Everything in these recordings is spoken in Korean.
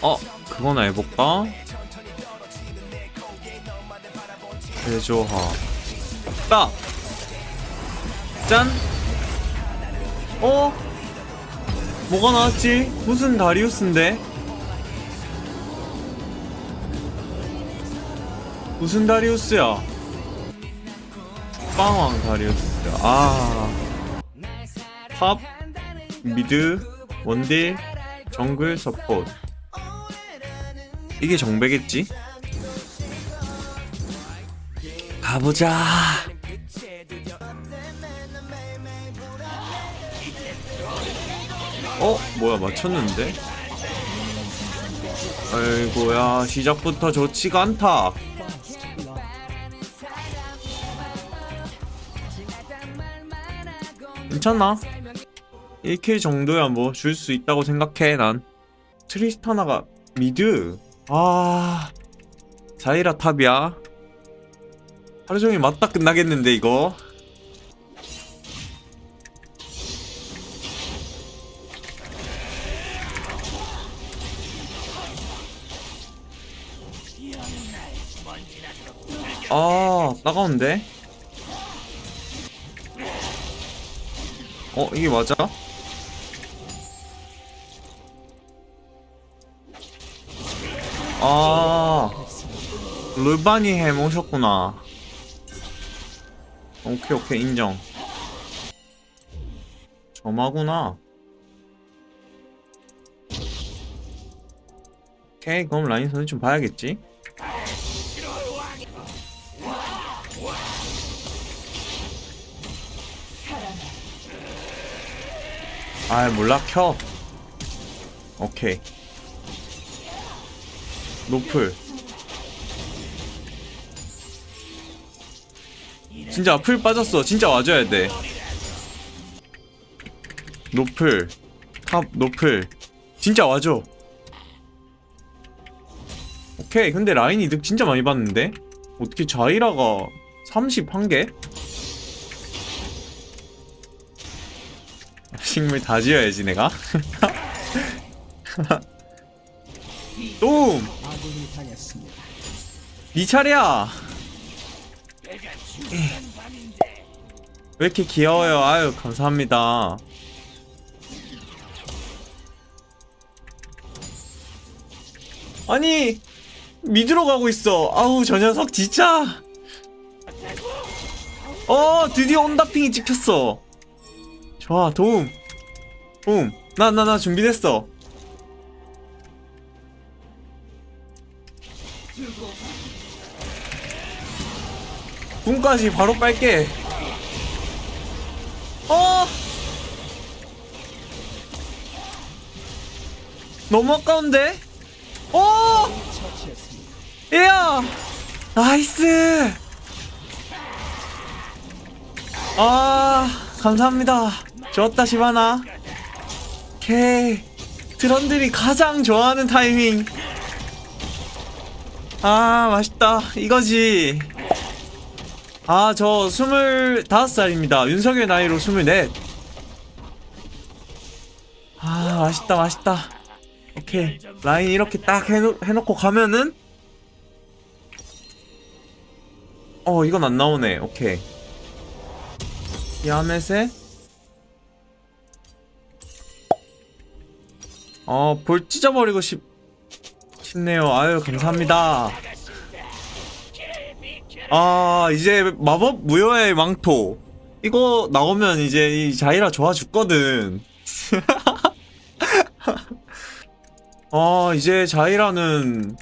어 그거나 해볼까? 대조하 딱! 짠! 어? 뭐가 나왔지? 무슨 다리우스인데? 무슨 다리우스야? 빵왕 다리우스 아 팝, 미드, 원딜, 정글, 서포트 이게 정배겠지? 가보자 어? 뭐야 맞췄는데? 아이고야 시작부터 좋지가 않다 괜찮아 1킬 정도야 뭐 줄 수 있다고 생각해 난. 트리스타나가 미드? 아 자이라 탑이야. 하루종일 맞다 끝나겠는데 이거? 아 따가운데? 어 이게 맞아? 아 르바니 햄 오셨구나. 오케이 오케이 인정. 점하구나. 오케이 그럼 라인 선수 좀 봐야겠지? 아 몰라 켜. 오케이 노플. 진짜 풀 빠졌어. 진짜 와줘야 돼. 노플. 탑 노플. 진짜 와줘. 오케이. 근데 라인 이득 진짜 많이 봤는데? 어떻게 자이라가 31개? 식물 다 지어야지 내가. 똥! 네 차례야. 왜 이렇게 귀여워요? 아유 감사합니다. 아니 미드로 가고 있어. 아우 저 녀석 진짜. 어 드디어 온다핑이 찍혔어. 좋아 도움. 도움 나 나 나 준비됐어 꿈까지 바로 빨게. 어? 너무 아까운데? 어. 이야! 나이스! 아 감사합니다. 좋았다 시바나. 오케이. 드런들이 가장 좋아하는 타이밍. 아 맛있다. 이거지 아저 스물다섯 살입니다. 윤석열 나이로 스물넷. 아 맛있다 맛있다. 오케이. 라인 이렇게 딱 해놓, 해놓고 가면은? 어 이건 안 나오네. 오케이. 야멧에 어볼 찢어버리고 싶 싶네요. 아유 감사합니다 아 이제 마법 무효의 망토. 이거 나오면 이제 이 자이라 좋아 죽거든. 아 이제 자이라는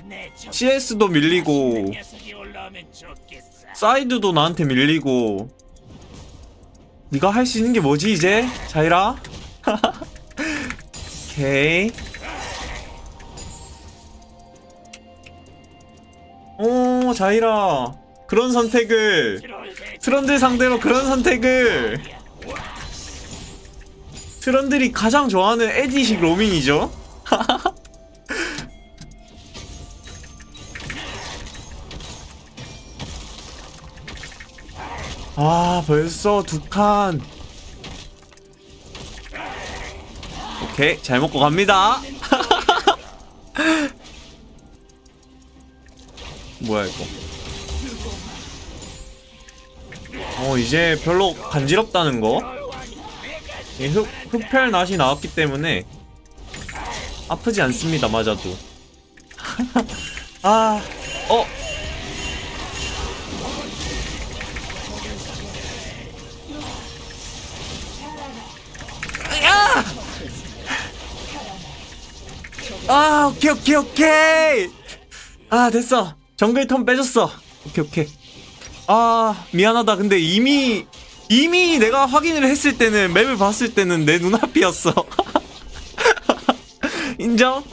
CS도 밀리고 사이드도 나한테 밀리고. 네가 할 수 있는 게 뭐지 이제? 자이라? 오케이. 오 자이라 그런 선택을 트런들 상대로 그런 선택을. 트런들이 가장 좋아하는 에디식 로밍이죠? 아 벌써 두 칸. 오케이 잘 먹고 갑니다. 뭐야 이거 어 이제 별로 간지럽다는 거? 이 흡, 흡혈 낫이 나왔기 때문에 아프지 않습니다 맞아도. 아 어? 야! 아 오케이 오케이 오케이! 아 됐어. 정글 턴 빼줬어. 오케이 오케이 아 미안하다. 근데 이미 이미 내가 확인을 했을 때는 맵을 봤을 때는 내 눈앞이었어. 인정?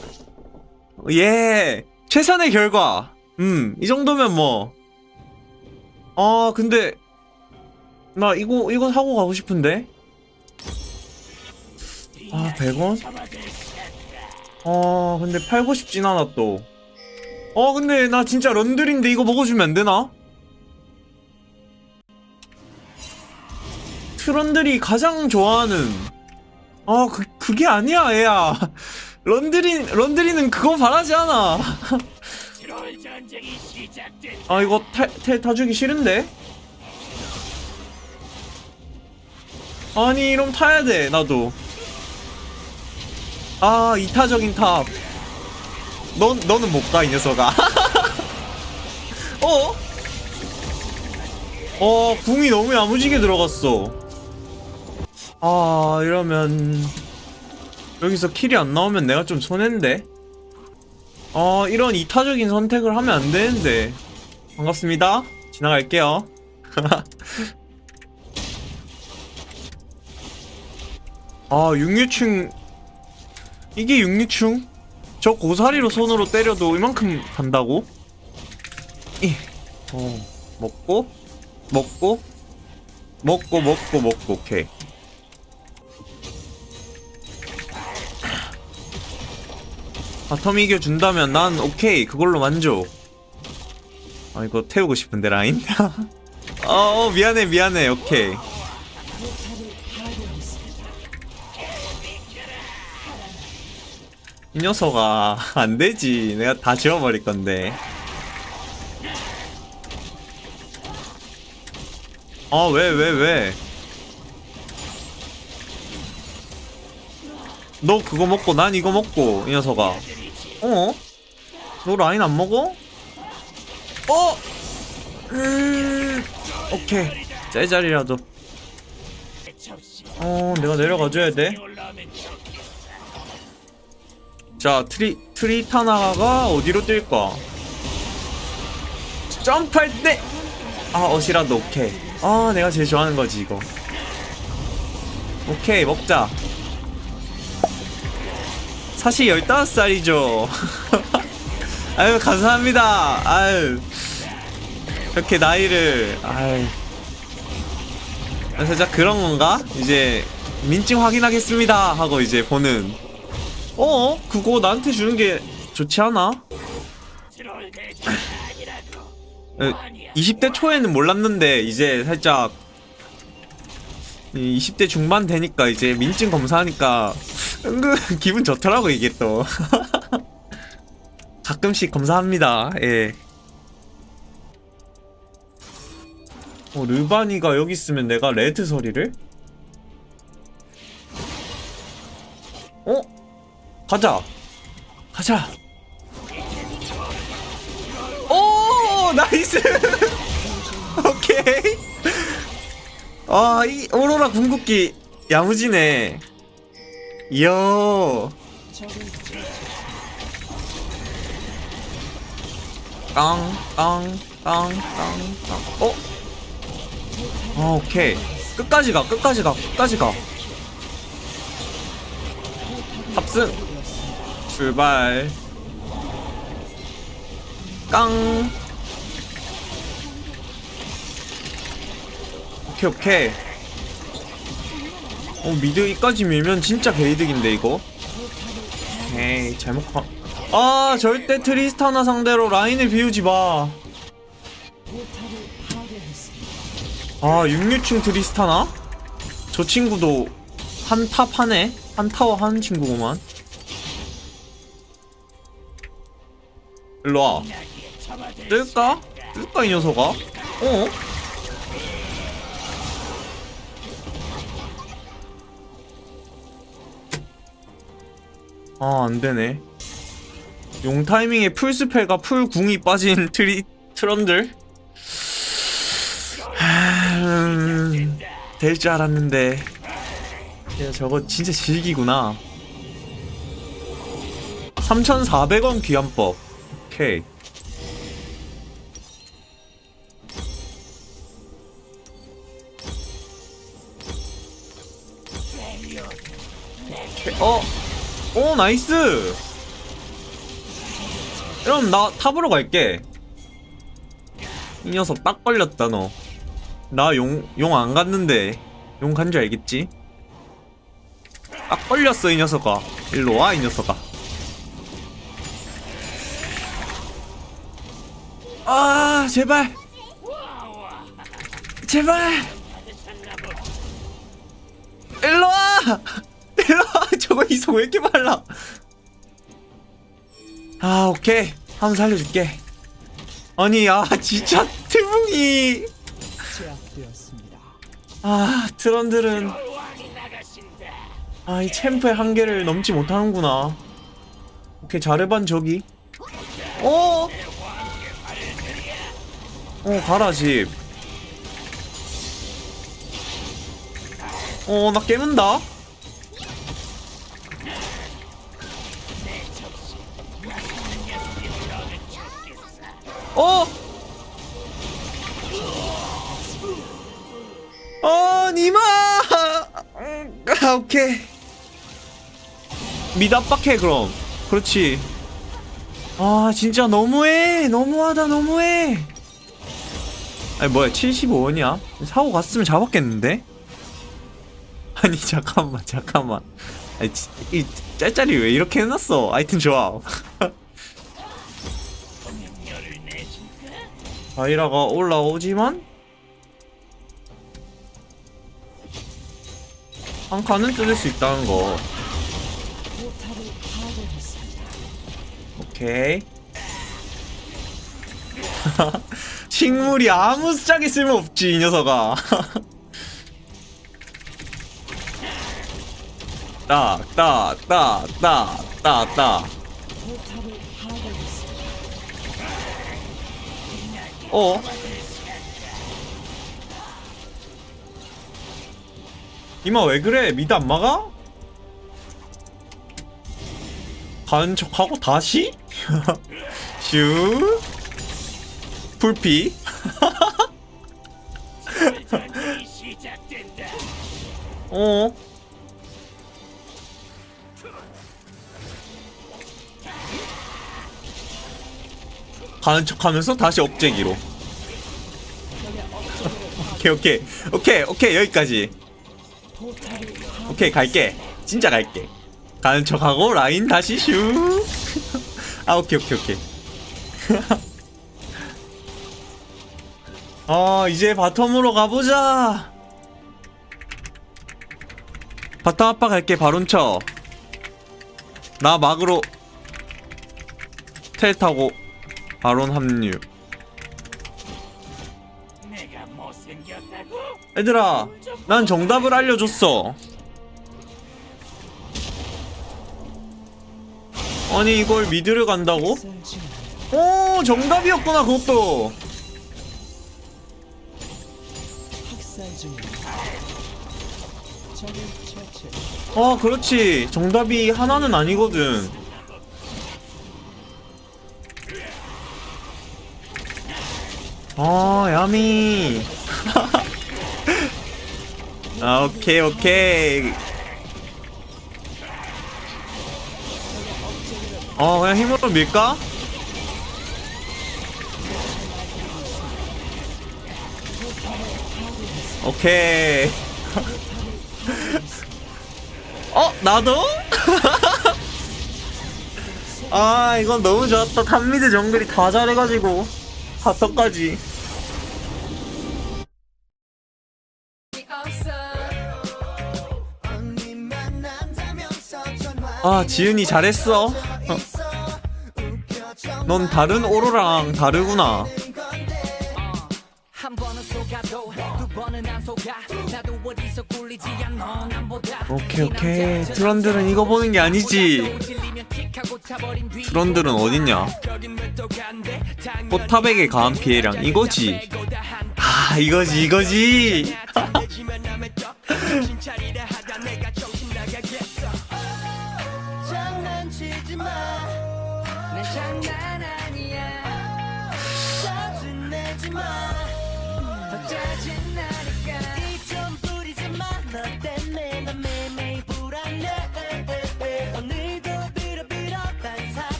예. 최선의 결과. 음 이 정도면 뭐. 아 근데 나 이거 이거 사고 가고 싶은데? 아 100원? 어 근데 팔고 싶진 않아 또. 어 근데 나 진짜 런들인데 이거 먹어주면 안 되나? 런들이 가장 좋아하는. 아 그, 그게 아니야 애야. 런드리 런드리는 그거 바라지 않아. 아 이거 탈, 탈 타주기 싫은데? 아니 이럼 타야 돼 나도. 아 이타적인 탑. 넌, 너는 못 가 이 녀석아. 어? 어 궁이 너무 야무지게 들어갔어 아 이러면 여기서 킬이 안 나오면 내가 좀 손해인데 어 이런 이타적인 선택을 하면 안 되는데 반갑습니다 지나갈게요 아 66층 이게 66층? 저 고사리로 손으로 때려도 이만큼 간다고? 이, 어, 먹고, 먹고, 먹고, 먹고, 먹고, 오케이. 바텀 이겨준다면 난 오케이, 그걸로 만족. 아, 이거 태우고 싶은데, 라인? 어, 어, 미안해, 미안해, 오케이. 이 녀석아 안 되지 내가 다 지워버릴 건데 아 왜 왜 왜? 너 그거 먹고 난 이거 먹고 이 녀석아 어? 너 라인 안 먹어? 어? 음... 오케이 짤짤이라도 어 내가 내려가줘야 돼 자, 트리, 트리타나가 어디로 뛸까? 점프할 때! 아, 어시라도 오케이. 아, 내가 제일 좋아하는 거지, 이거. 오케이, 먹자. 사실 15살이죠. 아유, 감사합니다. 아유. 이렇게 나이를, 아유. 살짝 그런 건가? 이제, 민증 확인하겠습니다. 하고 이제 보는. 어? 그거 나한테 주는 게 좋지 않아? 에, 20대 초에는 몰랐는데 이제 살짝 이 20대 중반 되니까 이제 민증 검사하니까 기분 좋더라고 이게 또 가끔씩 검사합니다 예. 어, 르바니가 여기 있으면 내가 레드 서리를? 어? 가자. 가자. 오, 나이스. 오케이. 아, 이 오로라 궁극기 야무지네. 이야. 깡, 깡, 깡, 깡, 깡. 어? 아, 오케이. 끝까지 가, 끝까지 가, 끝까지 가. 탑승. 출발 깡 오케이 오케이 어 미드까지 밀면 진짜 개이득인데 이거 에이 잘못 가... 아 절대 트리스타나 상대로 라인을 비우지 마아 66층 트리스타나? 저 친구도 한탑 하네? 한 타워 하는 친구구만 일로 와. 뜰까? 뜰까 이 녀석아? 어? 아 안되네. 용 타이밍에 풀스펠과 풀궁이 빠진 트리 트런들? 음, 될줄 알았는데. 야 저거 진짜 질기구나. 3,400원 귀환법. 오케이. 어? 오 나이스! 그럼 나 탑으로 갈게. 이 녀석 딱 걸렸다 너. 나 용 용 안 갔는데 용 간 줄 알겠지? 딱 걸렸어 이 녀석아. 일로 와 이 녀석아. 아 제발. 제발. 일로 와 저거 이속 왜 이렇게 빨라? 아 오케이. 한 번 살려줄게. 아니 아 진짜 제압되었습니다. 아 트런들은. 아 이 챔프의 한계를 넘지 못하는구나. 오케이 자르반 저기. 어? 어 가라 집. 어, 나 깨문다. 아, 오케이. 미드 압박해, 그럼. 그렇지. 아, 진짜 너무해. 너무하다, 너무해. 아니, 뭐야, 75원이야? 사고 갔으면 잡았겠는데? 아니 잠깐만 잠깐만 아니 지- 이 짤짤이 왜 이렇게 해놨어 아이템 좋아 바이라가 올라오지만 한 칸은 뜯을 수 있다는 거. 오케이 식물이 아무 짝이 쓸모없지 이 녀석아 파괴했습니다. 어? 이마 왜 그래? 미드 안 막아? 가는 척하고 다시? 슈 풀피 어? 가는 척하면서 다시 억제기로 오케이 오케이 오케이 오케이 여기까지 오케이 갈게. 진짜 갈게. 가는 척하고 라인 다시 슈아 오케이 오케이 오케이. 아 이제 바텀으로 가보자. 바텀 아빠 갈게 바론 쳐 나 막으로 텔 타고 바론 합류? 얘들아 난 정답을 알려줬어 아니 이걸 미드를 간다고? 오 정답이었구나 그것도. 아 그렇지 정답이 하나는 아니거든 아 야미 아 오케이 오케이 어 그냥 힘으로 밀까? 오케이 어 나도? 아 이건 너무 좋았다 탑미드 정글이 다 잘해가지고 바텀까지 아 지은이 잘했어 어. 넌 다른 오로랑 다르구나. 오케이 오케이. 트런들은 이거 보는 게 아니지. 트런들은 어딨냐? 포탑에게 가한 피해량 이거지. 아 이거지 이거지.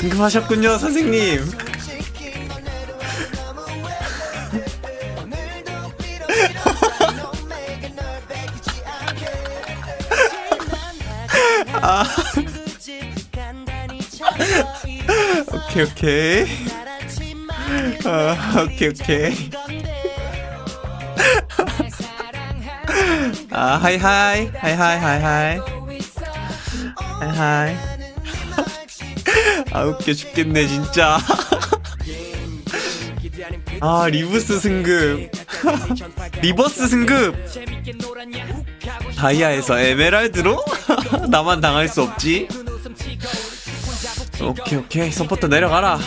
승금하셨군요, 선생님. 아. 오케이 오케이. 아, 오케이 오케이. 아 하이 하이 하이 하이 하이 하이 하이 하이. 아 웃겨 죽겠네 진짜. 아 리브스 승급. 리버스 승급. 다이아에서 에메랄드로? 나만 당할 수 없지. 오케이 오케이 서포터 내려가라.